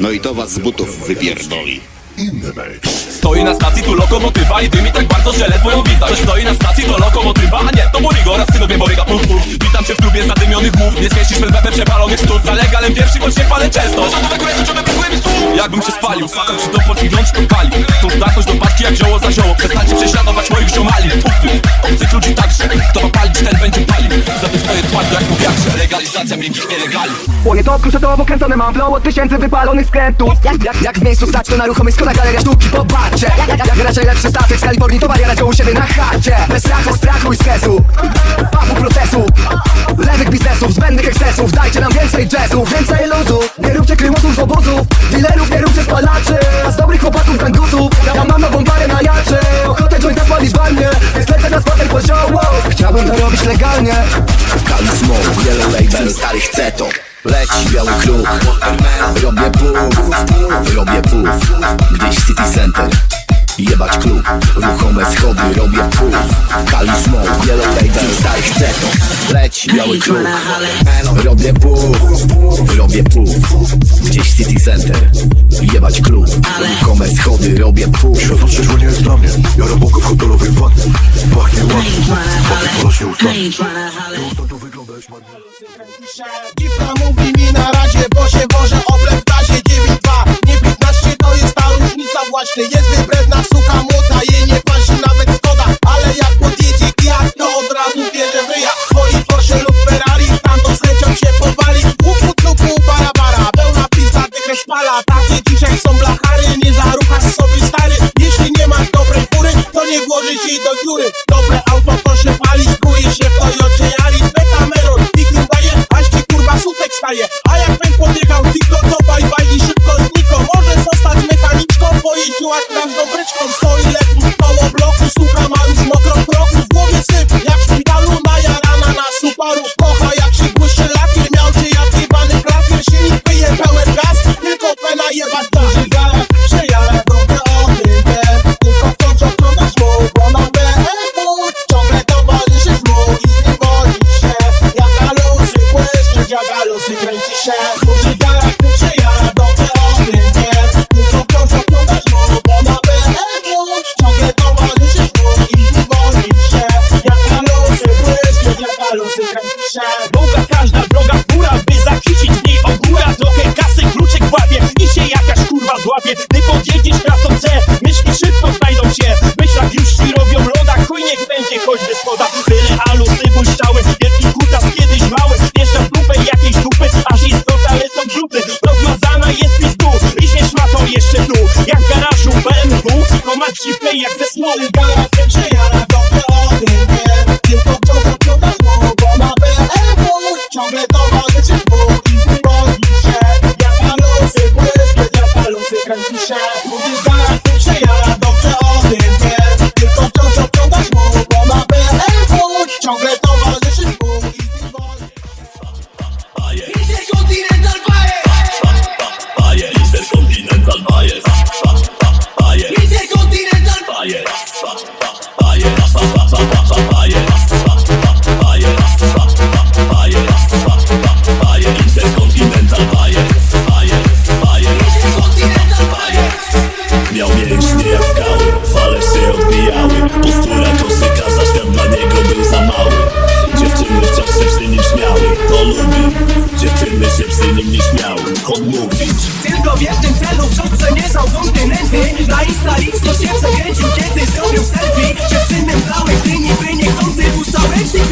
No i to was z butów wypierdoli. Stoi na stacji tu lokomotywa i dymi tak bardzo, że ledwo ją widać Coś stoi na stacji to lokomotywa, a nie, to Borigo raz synowie Boryga puf puf. Witam cię w klubie zadymionych głów. Nie zmieścisz przed bepem przepalonych stów Za legalem pierwszy, choć nie palę często. Jakbym się spalił, fakam czy to podgląd, czy to pali. Chcą zdachnąć do paczki jak zioło za zioło. Przestańcie prześladować moich ziomali. Pufy, obcych ludzi także Kto ma palić, ten będzie palił. Za tym stoję twardo jak po wiatrze. Legalizacja miękkich nielegali Płonie to kruszotowo kręcone mam flow od tysięcy wypalonych skrętów. Jak, jak, jak w miejscu stać to na ruchomych schodach galeria sztuki popatrzcie. Jak, raczej lepszy statek z Kalifornii to wariat u siebie na chacie. Bez strachu, strachu i stresu. Papu procesu. Lewych biznesów, zbędnych ekscesów. Dajcie nam więcej jazzu, więcej luzu Nie róbcie krymusów z obozów. Dealerów nie róbcie spalaczy A z dobrych chłopaków gangusów Ja mam nową parę na jaczy. Ochotę jointa spalić wannie. Więc lecę na spacer poziomo Chciałbym to robić legalnie. Kali Smoke, Yellow Label, stary chce to Leci biały kruk, robię puf, robię puf Gdzieś City Center, jebać klub. Ruchome schody, robię puf Kali Smoke, Yellow Label, stary chce to. Leci biały kruk, robię puf, robię puf Gdzieś City Center, jebać klub. Ruchome schody, robię puf To trzeźwo nie jest dla mnie Ja roboko w hotelowej wannie Pachnie ładnie. Potem porośnie ustami Dziwka mówi mi na razie, bo się wożę oblek w gazie 9-2 Nie 15 to jest ta różnica właśnie. Jest wybredna suka młoda, jej nie pasi. Nawet odmówić. Tylko w jednym celu wciąż przemierzał kontynenty. Na Insta to się przekręcił, kiedy zrobił selfie. Dziewczyny brałeś, ty niby niechcący puszczał ręcznik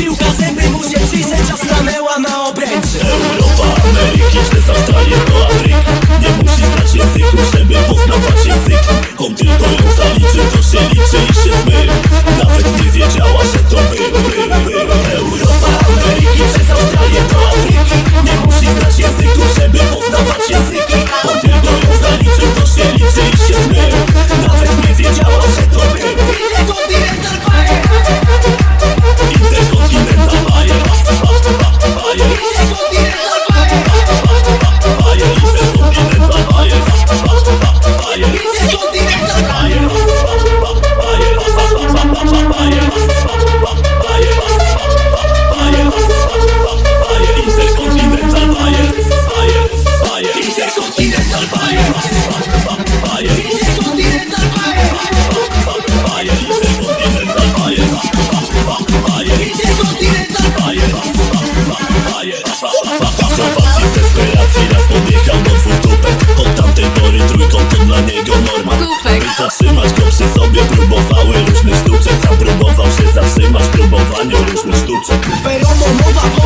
zatrzymać go przy sobie Próbowały różnych sztuczek Sam próbował się zatrzymać Próbowaniu różnych sztuczek. Feromonowa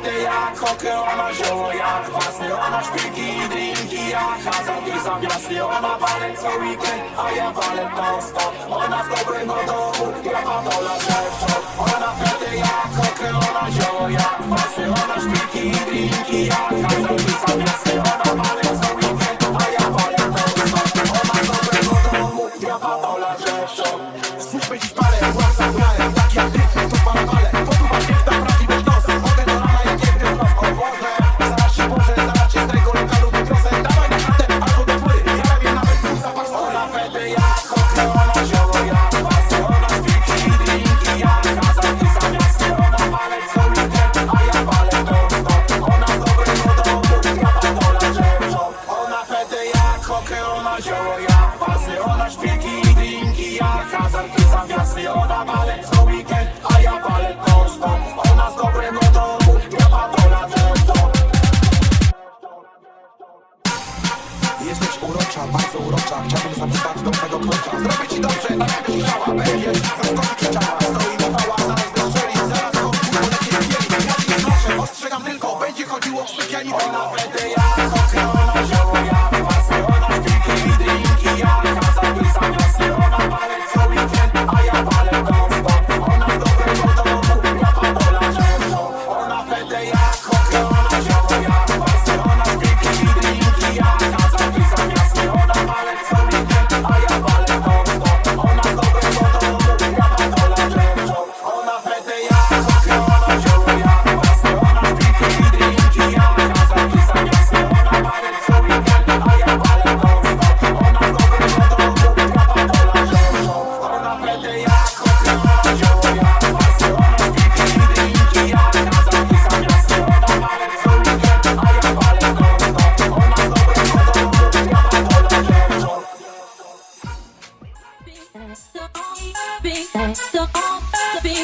Fety jak hokę, ona zioło jak kwasy Ona szpilki i drinki jak hazard i zawiasy Ona walę co weekend, a ja walę non stop Ona z dobrego domu, ja patola rzeczą Ona fety jak hokę, ona zioło jak kwasy Ona szpilki i drinki jak hazard i zawiasy Ona walę urocza, urocza Chciałbym zapytać do twego klucza Zrobię ci dobrze, tak jakbyś chciała Będziesz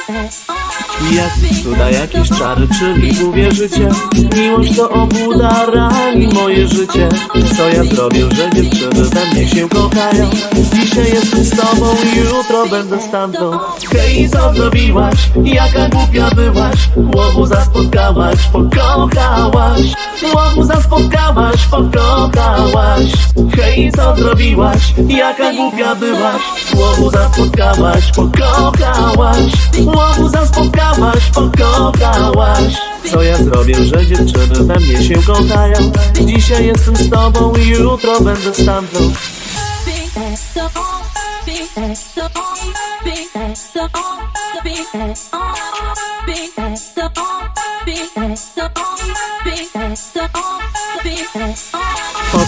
that. Jak cuda jakieś czary, czyli uwierzycie Miłość to obłuda rani moje życie Co ja zrobię, że dziewczyny we mnie się kochają Dzisiaj jestem z tobą, jutro będę z tamtą Hej, co zrobiłaś? Jaka głupia byłaś? Łobuza spotkałaś, pokochałaś Łobuza spotkałaś, pokochałaś Hej, co zrobiłaś? Jaka głupia byłaś? Łobuza spotkałaś, pokochałaś Łobuza spotkałaś, pokochałaś Co ja zrobię, że dziewczyny we mnie się kochają Dzisiaj jestem z tobą, jutro będę z tamtą Po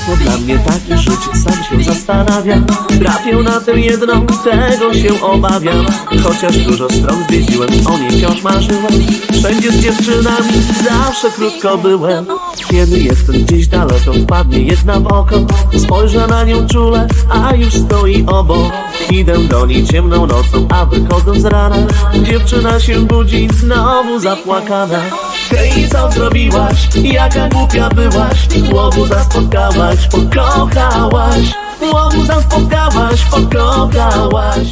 co dla mnie takie życie, sam się zastanawiam Trafię na tę jedną, tego się obawiam. Chociaż dużo stron zwiedziłem, o niej wciąż marzyłem. Wszędzie z dziewczynami, zawsze krótko byłem Kiedy jestem gdzieś daleko, wpadnie jedna w oko. Spojrzę na nią czule, a już stoi obok. Idę do niej ciemną nocą, a wychodząc rana Dziewczyna się budzi, znowu zapłakana. Hej, co zrobiłaś? Jaka głupia byłaś? Łobuza spotkałaś, pokochałaś. Łobuza spotkałaś, pokochałaś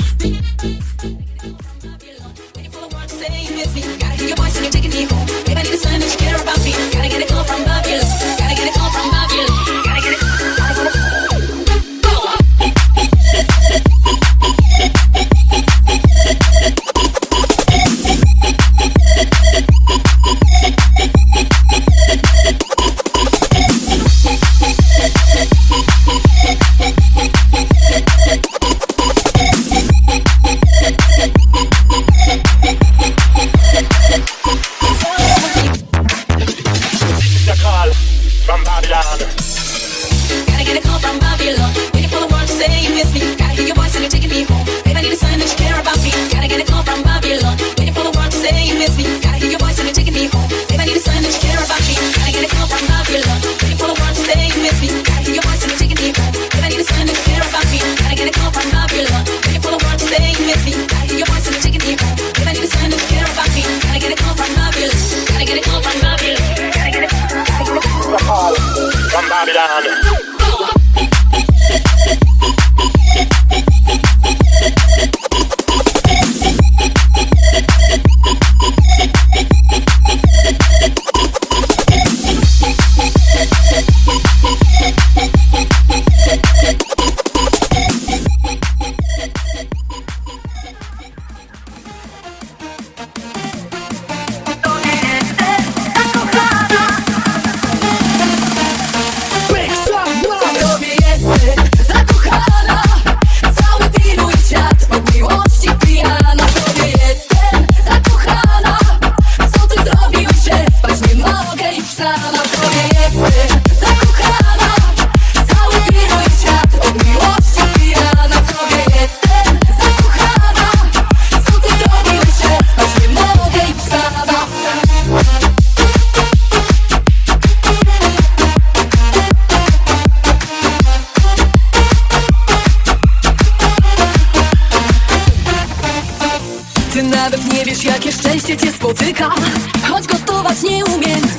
father. Gotta get a call from Babylon, waiting for the world to say you miss me. Gotta hear your voice and you're taking me home. Babe, I need a sign that you can God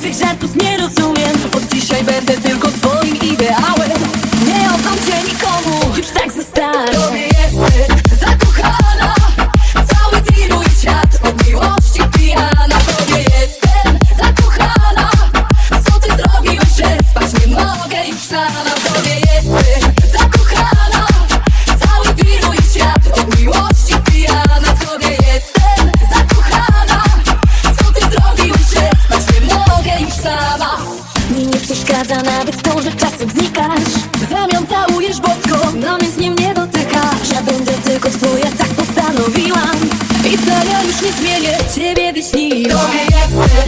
Twych żartów nie rozumiem. Od dzisiaj będę tylko Don't be upset.